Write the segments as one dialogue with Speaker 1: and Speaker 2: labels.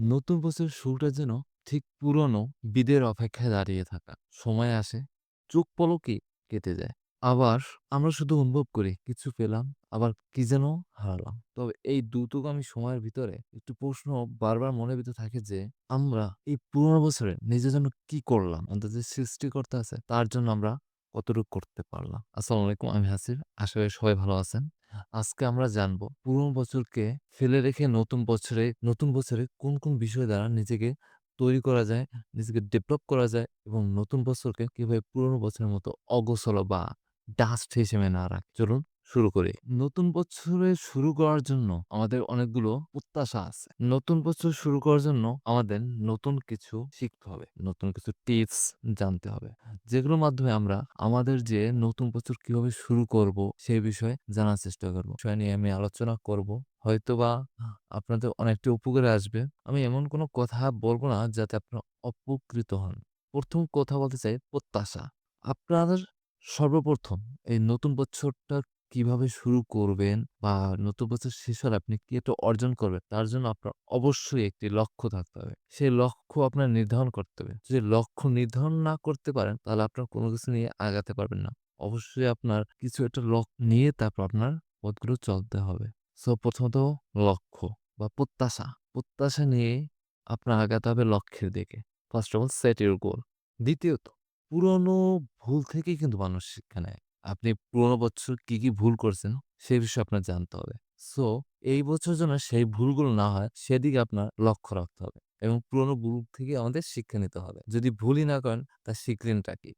Speaker 1: নতুন বছরের শুরুটা যেন ঠিক পুরনো বিদের অপেক্ষায় দাঁড়িয়ে থাকা। সময় আসে, চোখ পলকে কেটে যায়। আবার আমরা শুধু অনুভব করি কিছু পেলাম, আবার কি যেন হারালাম। তবে এই দ্রুতগামী সময়ের ভিতরে একটু প্রশ্ন বারবার মনের ভিতরে থাকে যে, আমরা এই পুরোনো বছরে নিজের জন্য কি করলাম? আমাদের যে সৃষ্টিকর্তা আছে তার জন্য আমরা কতটুকু করতে পারলাম? আসসালামু আলাইকুম, আমি হাসির আশা করি সবাই ভালো আছেন। আজকে আমরা জানব পুরনো বছরকে ফেলে রেখে নতুন বছরে নতুন বছরে কোন, কোন বিষয় দ্বারা নিজেকে তৈরি করা যায়, নিজেকে ডেভেলপ করা যায় এবং নতুন বছরকে কীভাবে পুরনো বছরের মতো অগোছালো বা ডাস্ট হিসেবে না রাখে। চলুন শুরু করি। নতুন বছরে শুরু করার জন্য আমাদের অনেকগুলো প্রত্যাশা আছে। নতুন বছর শুরু করার জন্য আমাদের নতুন কিছু শিখতে হবে। নতুন কিছু টিপস জানতে হবে। যেগুলোর মাধ্যমে আমরা আমাদের যে নতুন বছর কীভাবে শুরু করব সেই বিষয়ে জানার চেষ্টা করব। বিষয় নিয়ে আমি আলোচনা করব। হয়তোবা আপনাদের অনেকটা উপকারে আসবে। আমি এমন কোনো কথা বলব না যাতে আপনারা অপকৃত হন। প্রথম কথা বলতে চাই, প্রত্যাশা। আপনাদের সর্বপ্রথম এই নতুন বছরটা কীভাবে শুরু করবেন বা নতুন বছর শেষ হলে আপনি কি একটা অর্জন করবেন, তার জন্য আপনার অবশ্যই একটি লক্ষ্য থাকতে হবে। সেই লক্ষ্য আপনার নির্ধারণ করতে হবে। যদি লক্ষ্য নির্ধারণ না করতে পারেন, তাহলে আপনার কোনো কিছু নিয়ে আগাতে পারবেন না। অবশ্যই আপনার কিছু একটা লক্ষ্য নিয়ে তারপর আপনার পথগুলো চলতে হবে। সো, প্রথমত লক্ষ্য বা প্রত্যাশা। প্রত্যাশা নিয়ে আপনার আগাতে হবে লক্ষ্যের দিকে। First of all, set your goal. দ্বিতীয়ত, পুরনো ভুল থেকেই কিন্তু মানুষ শিক্ষা নেয়। আপনি পুরোনো বছর কি, কি ভুল করছেন সেই বিষয়ে আপনার জানতে হবে। সো এই বছর যেন সেই ভুলগুলো না হয় সেদিকে আপনার লক্ষ্য রাখতে হবে এবং পুরোনো ভুল থেকে আমাদের শিক্ষা নিতে হবে। যদি ভুলই না করেন তা শিখলেনটা কি?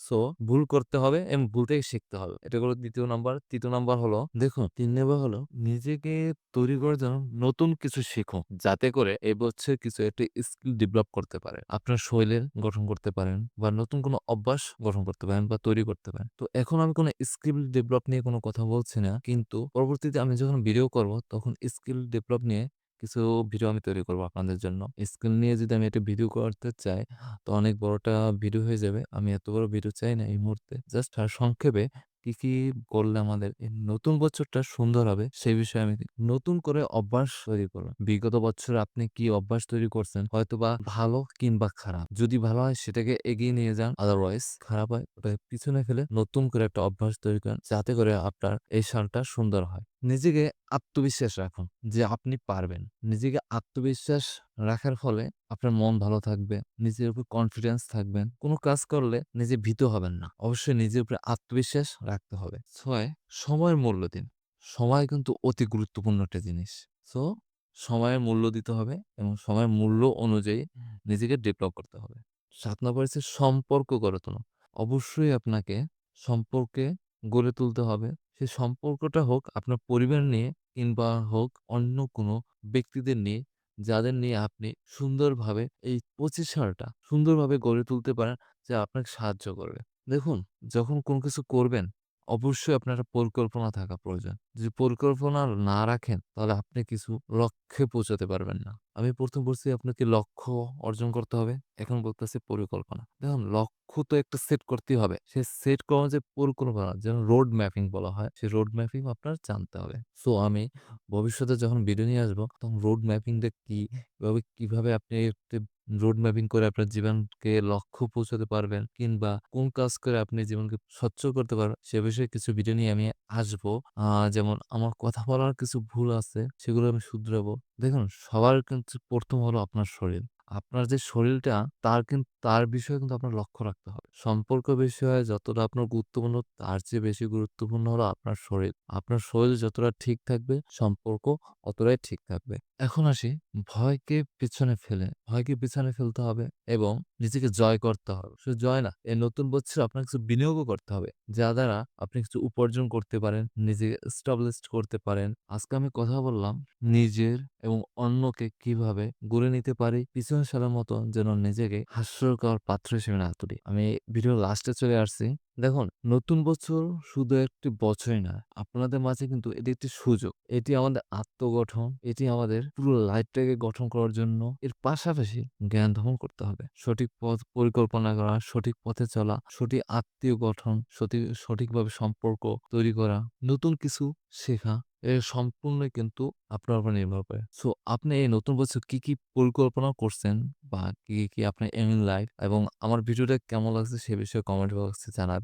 Speaker 1: সো ভুল করতে হবে এবং ভুল থেকে শিখতে হবে। এটা হলো ২য় নাম্বার। তৃতীয় নাম্বার হলো, দেখুন, তিন নাম্বার হলো, নিজেকে তৈরি করার জন্য নতুন কিছু শিখো যাতে করে এই বছর কিছু একটা স্কিল ডেভেলপ করতে পারেন। আপনার শরীরের গঠন করতে পারেন বা নতুন কোনো অভ্যাস গঠন করতে পারেন বা তৈরি করতে পারেন। তো এখন আমি কোনো স্কিল ডেভেলপ নিয়ে কোনো কথা বলছি না। কিন্তু পরবর্তীতে আমি যখন ভিডিও করব, তখন স্কিল ডেভেলপ নিয়ে কিছু ভিডিও আমি তৈরি করব আপনাদের জন্য। স্কিল নিয়ে যদি আমি একটা ভিডিও করতে চাই তো অনেক বড়টা ভিডিও হয়ে যাবে। আমি এত বড় ভিডিও চাই না এই মুহূর্তে। জাস্ট আর সংক্ষেপে কি, কি করলে আমাদের এই নতুন বছরটা সুন্দর হবে সেই বিষয়ে আমি নতুন করে অভ্যাস তৈরি করলাম। বিগত বছরে আপনি কি অভ্যাস তৈরি করছেন হয়তোবা ভালো কিংবা খারাপ। যদি ভালো হয় সেটাকে এগিয়ে নিয়ে যান। আদারওয়াইজ খারাপ হয় ওটাকে পিছনে ফেলে নতুন করে একটা অভ্যাস তৈরি করেন। যাতে করে আপনার এই সালটা সুন্দর হয়। নিজেকে আত্মবিশ্বাস রাখুন যে আপনি পারবেন। নিজেকে আত্মবিশ্বাস রাখার ফলে আপনার মন ভালো থাকবে। নিজের উপর কনফিডেন্স থাকবেন। কোনো কাজ করলে নিজে ভীত হবেন না। অবশ্যই নিজের উপরে আত্মবিশ্বাস রাখতে হবে। ৬ সময়ের মূল্য দিন। সময় কিন্তু অতি গুরুত্বপূর্ণ একটা জিনিস। সো সময়ের মূল্য দিতে হবে এবং সময়ের মূল্য অনুযায়ী নিজেকে ডেভেলপ করতে হবে। সাত নম্বর হচ্ছে সম্পর্ক গড়ে তোলা। অবশ্যই আপনাকে সম্পর্কে গড়ে তুলতে হবে। সে সম্পর্কটা হোক আপনার পরিবার নিয়ে কিংবা হোক অন্য কোনো ব্যক্তিদের নিয়ে, যাদের নিয়ে আপনি সুন্দরভাবে এই ২৫ সালটা সুন্দরভাবে গড়ে তুলতে পারেন, যা আপনাকে সাহায্য করবে। দেখুন, যখন কোনো কিছু করবেন অবশ্যই আপনার পরিকল্পনা থাকা প্রয়োজন। যদি পরিকল্পনা না রাখেন তাহলে আপনি কিছু লক্ষ্যে পৌঁছাতে পারবেন না। আমি প্রথম বলছি আপনাকে লক্ষ্য অর্জন করতে হবে। এখন বলতেছি পরিকল্পনা। দেখুন লক্ষ্য তো একটা সেট করতেই হবে। সে সেট করার যে পরিকল্পনা যেন রোড ম্যাপিং বলা হয়, সেই রোড ম্যাপিং আপনার জানতে হবে। সো আমি ভবিষ্যতে যখন ভিডিও নিয়ে আসব তখন রোড ম্যাপিংটা কি? এভাবে কীভাবে আপনি রোড ম্যাপিং করে আপনার জীবনকে লক্ষ্য পৌঁছাতে পারবেন কিংবা কোন কাজ করে আপনি জীবনকে স্বচ্ছ করতে পারবেন সে বিষয়ে কিছু ভিডিও নিয়ে আমি আসব। যেমন আমার কথা বলার কিছু ভুল আছে, সেগুলো আমি শুধরাবো। দেখুন, সবার কিন্তু প্রথম হলো আপনার শরীর। আপনার যে শরীরটা, তার কিন তার বিষয়ে কিন্তু আপনার লক্ষ্য রাখতে হবে। সম্পর্ক বিষয়ে যতটা আপনার গুরুত্বপূর্ণ তার চেয়ে বেশি গুরুত্বপূর্ণ হলো আপনার শরীর। আপনার শরীর যতটা ঠিক থাকবে সম্পর্ক অতটাই ঠিক থাকবে। এখন আসি ভয়কে পেছনে ফেলে ভয়কে পেছনে ফেলতে হবে এবং নিজেকে জয় করতে হবে। শুধু জয় না, এই নতুন বছরে আপনার কিছু বিনিয়োগও করতে হবে। যা দ্বারা আপনি কিছু উপার্জন করতে পারেন, নিজেকে established করতে পারেন। আজকে আমি কথা বললাম নিজের এবং অন্যকে কীভাবে গড়ে নিতে পারি পিছনে সালের মতো যেন নিজেকে হাস্যকর পাত্র হিসেবে না তুলি। আমি ভিডিও লাস্টে চলে আসছি। দেখুন নতুন বছর শুধু একটি বছরই না, আপনাদের মাঝে কিন্তু এটি একটি সুযোগ। এটি আমাদের আত্মগঠন, এটি আমাদের পুরো লাইফটাকে গঠন করার জন্য এর পাশাপাশি জ্ঞান ধারণ করতে হবে। সঠিক পথ পরিকল্পনা করা, সঠিক পথে চলা, সঠিক আত্মীয় গঠন, সঠিক সঠিকভাবে সম্পর্ক তৈরি করা, নতুন কিছু শেখা এর সম্পূর্ণই কিন্তু আপনার উপর নির্ভর করে। সো আপনি এই নতুন বছর কি, কি পরিকল্পনা করছেন বা কি, কি আপনার এম লাইফ এবং আমার ভিডিওটা কেমন লাগছে সে বিষয়ে কমেন্ট বক্সে জানাবেন।